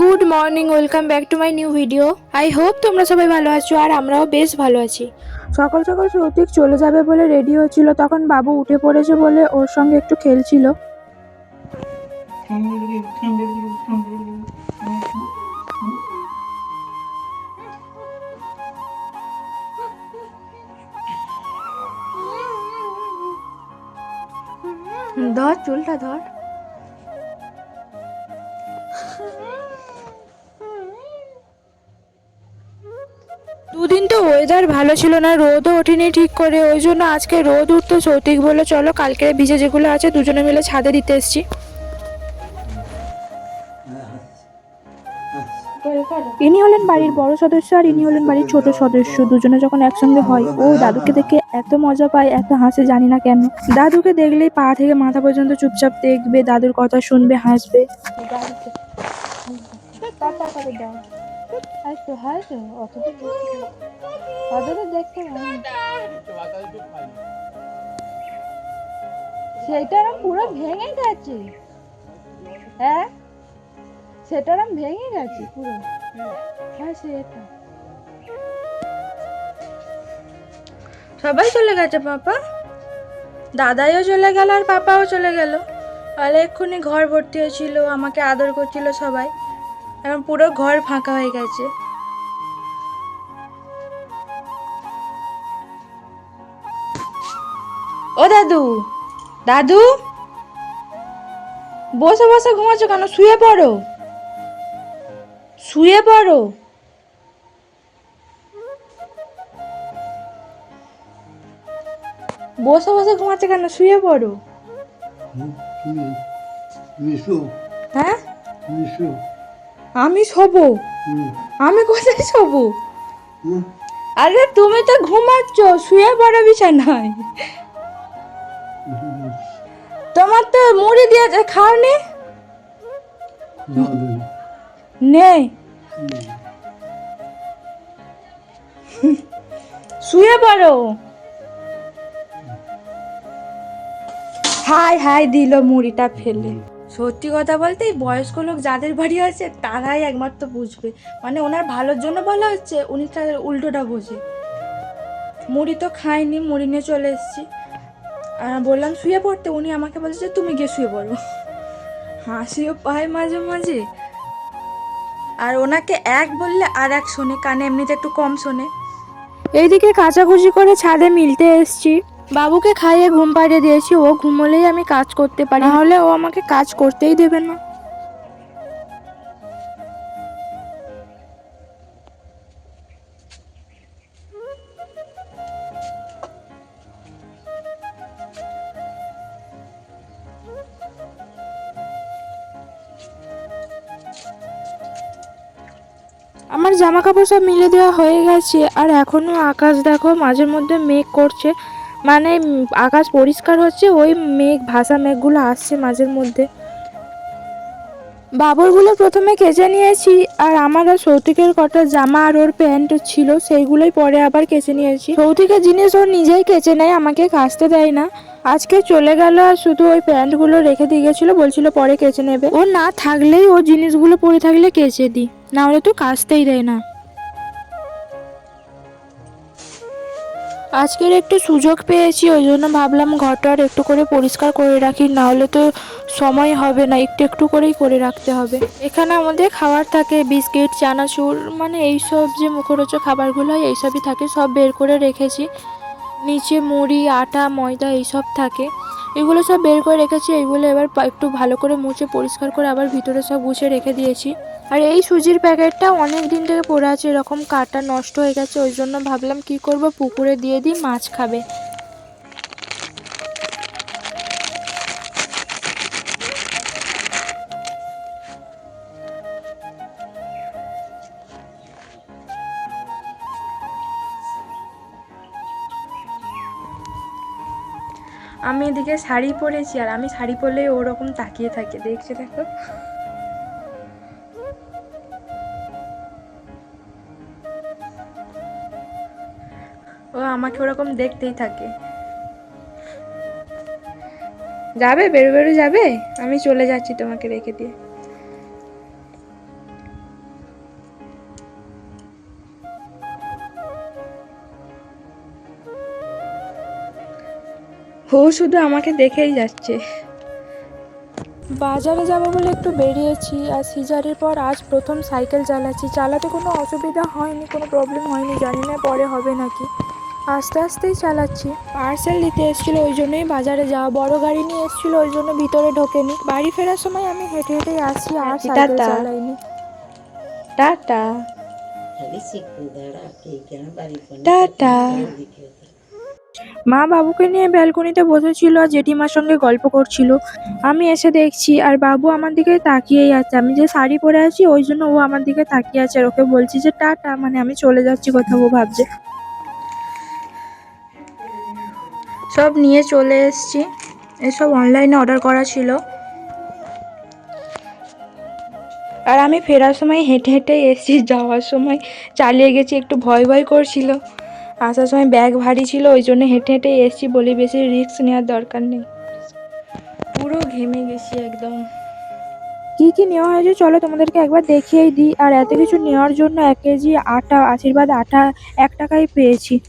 Good morning, welcome back to my new video. I hope তোমরা সবাই ভালো আছো আর আমরাও বেশ ভালো আছি। সকাল সকাল সৌতিক চলে যাবে বলে রেডি হচ্ছিল তখন বাবু উঠে পড়েছে বলে ওর সঙ্গে একটু খেলছিল। ধর, চুলটা ধর। দুদিন তো ওয়েদার ভালো ছিল না, রোদও ওঠেনি ঠিক করে। ওই জন্য আজকে রোদ উঠতো সৌতিক বলে চলো কালকে ভিজে যেগুলো আছে দুজনে মিলে ছাদে দিতে এসছি। ইনি হলেন বাড়ির বড় সদস্য আর ইনি হলেন বাড়ির ছোট সদস্য। দুজনে যখন একসঙ্গে হয়, ও দাদুকে দেখে এত মজা পায়, এত হাসে জানি না কেন। দাদুকে দেখলেই পা থেকে মাথা পর্যন্ত চুপচাপ দেখবে, দাদুর কথা শুনবে, হাসবে। সেটা পুরো ভেঙে গেছে। হ্যাঁ? সেটা ভেঙে গেছে পুরো। হ্যাঁ সেটা। সবাই চলে গেছে পাপা? দাদাইও চলে গেল আর পাপাও চলে গেল। এক্ষুনি ঘর ভর্তি হয়েছিল, আমাকে আদর করছিল সবাই। এখন পুরো ঘর ফাঁকা হয়ে গেছে। ও দাদু দাদু? বসে বসে ঘুমাচ্ছ কেন? শুয়ে পড়ো। শুয়ে পড়ো। বসে বসে ঘুমাচ্ছে কেন? শুয়ে পড়ো। হ্যাঁ? আমি শোবো? আমি কোথায় শোবো? আরে তুমি তো ঘুমাচ্ছ শুয়ে পড়ো বিছানায়। তোমার তো মুড়ি দিয়েছে খাওনি নেই। শুয়ে পড়ো। হাই হাই দিল মুড়িটা ফেলে। সত্যি কথা বলতে এই বয়স্ক লোক যাদের বাড়ি আছে, তারাই একমাত্র বুঝবে। মানে ওনার ভালোর জন্য বলা হচ্ছে, উনি তার উল্টোটা বোঝে। মুড়ি তো খাইনি, মুড়ি নিয়ে চলে এসেছি। আর বললাম, শুয়ে পড়তে? উনি আমাকে বলছে যে, তুমি গিয়ে শুয়ে পড়ো। হাসিও পায় মাঝে মাঝে। আর ওনাকে এক বললে আর এক শোনে, কানে এমনিতে একটু কম শোনে। এইদিকে কাচাকুচি করে ছাদে মিলতে এসছি। বাবুকে খাইয়ে ঘুম পাড়িয়ে দিয়েছি, ও ঘুমোলেই আমি কাজ করতে পারি নাহলে ও আমাকে কাজ করতেই দেবে না। আমার জামা কাপড় সব মিলে দেওয়া হয়ে গেছে, আর এখনও আকাশ দেখো মাঝে মধ্যে মেঘ করছে। মানে আকাশ পরিষ্কার হচ্ছে, ওই মেঘ, ভাসা মেঘগুলো আসছে মাঝের মধ্যে। বাবরগুলো প্রথমে কেচে নিয়েছি, আর আমার আর সৌতিকের কটা জামা আর ওর প্যান্ট ছিল, সেইগুলোই পরে আবার কেচে নিয়েছি। সৌতিকের জিনিস ওর নিজেই কেচে নেয়, আমাকে কাচতে দেয় না। আজকে চলে গেল আর শুধু ওই প্যান্টগুলো রেখে দিয়ে গেছিল, বলছিল পরে কেচে নেবে। ও না থাকলেই ও জিনিসগুলো পরে থাকলে কেচে দিই না হলে তো কাচতেই দেয় না। আজকের একটু সুযোগ পেয়েছি, ওই জন্য ভাবলাম ঘরটা একটু করে পরিষ্কার করে রাখি না হলে তো সময় হবে না, একটু একটু করেই করে রাখতে হবে। এখানে আমাদের খাবার থাকে, বিস্কিট, চানাচুর মানে এইসব যে মুখরোচক খাবারগুলো হয়, এইসবই থাকে, সব বের করে রেখেছি। নিচে মুড়ি, আটা, ময়দা, এইসব থাকে। এগুলো সব বের করে রেখেছি এইগুলো এবার একটু ভালো করে মুছে পরিষ্কার করে আবার ভিতরে সব গুছিয়ে রেখে দিয়েছি। আর এই সুজির প্যাকেটটা অনেক দিন থেকে পড়ে আছে, এরকম কাটা নষ্ট হয়ে গেছে, ওই জন্য ভাবলাম কি করব, পুকুরে দিয়ে দিই, মাছ খাবে। আমি এদিকে শাড়ি পরেছি আর আমি শাড়ি পরলে ওরকম তাকিয়ে থাকে, দেখছে দেখো। ও আমাকে ওরকম দেখতেই থাকে। যাবে, বেরো বেরো যাবে? আমি চলে যাচ্ছি তোমাকে রেখে দিয়ে। ও শুধু আমাকে দেখেই যাচ্ছে। বাজারে যাব বলে একটু বেরিয়েছি আর সিজারের পর আজ প্রথম সাইকেল চালাচ্ছি। চালাতে কোনো অসুবিধা হয়নি কোনো প্রবলেম হয়নি জানি না পরে হবে নাকি। আস্তে আস্তেই চালাচ্ছি। পার্সেল দিতে এসেছিল ওই জন্যই বাজারে যাওয়া। বড় গাড়ি নিয়ে এসেছিল ওই জন্য ভিতরে ঢোকেনি। বাড়ি ফেরার সময় আমি হেঁটে হেঁটেই আসছি আর সাইকেল টাটা। চালাইনি। টাটা। টাটা। মা বাবুকে নিয়ে ব্যালকনিতে বসেছিল আর জেঠিমার সঙ্গে গল্প করছিল। আমি এসে দেখছি আর বাবু আমার দিকে তাকিয়েই আছে। আমি যে শাড়ি পরে আছি, ওই জন্য ও আমার দিকে তাকিয়ে আছে আর ওকে বলছি যে, টাটা মানে আমি চলে যাচ্ছি কোথাও ও ভাবছে। সব নিয়ে চলে এসেছি। এসব অনলাইনে অর্ডার করা ছিল। আর আমি ফেরার সময় হেঁটে হেঁটে এসেছি, যাওয়ার সময় চালিয়ে গেছি, একটু ভয় ভয় করছিল। আসার সময় ব্যাগ ভারী ছিল, ওই জন্য হেঁটে হেঁটে এসেছি বলি বেশি রিস্ক নেওয়ার দরকার নেই। পুরো ঘেমে গেছি একদম। কি কি নেওয়া হয়েছে চলো তোমাদেরকে একবার দেখিয়েই দিই। আর এত কিছু নেওয়ার জন্য এক কেজি আটা, আশীর্বাদ আটা এক টাকাই পেয়েছি।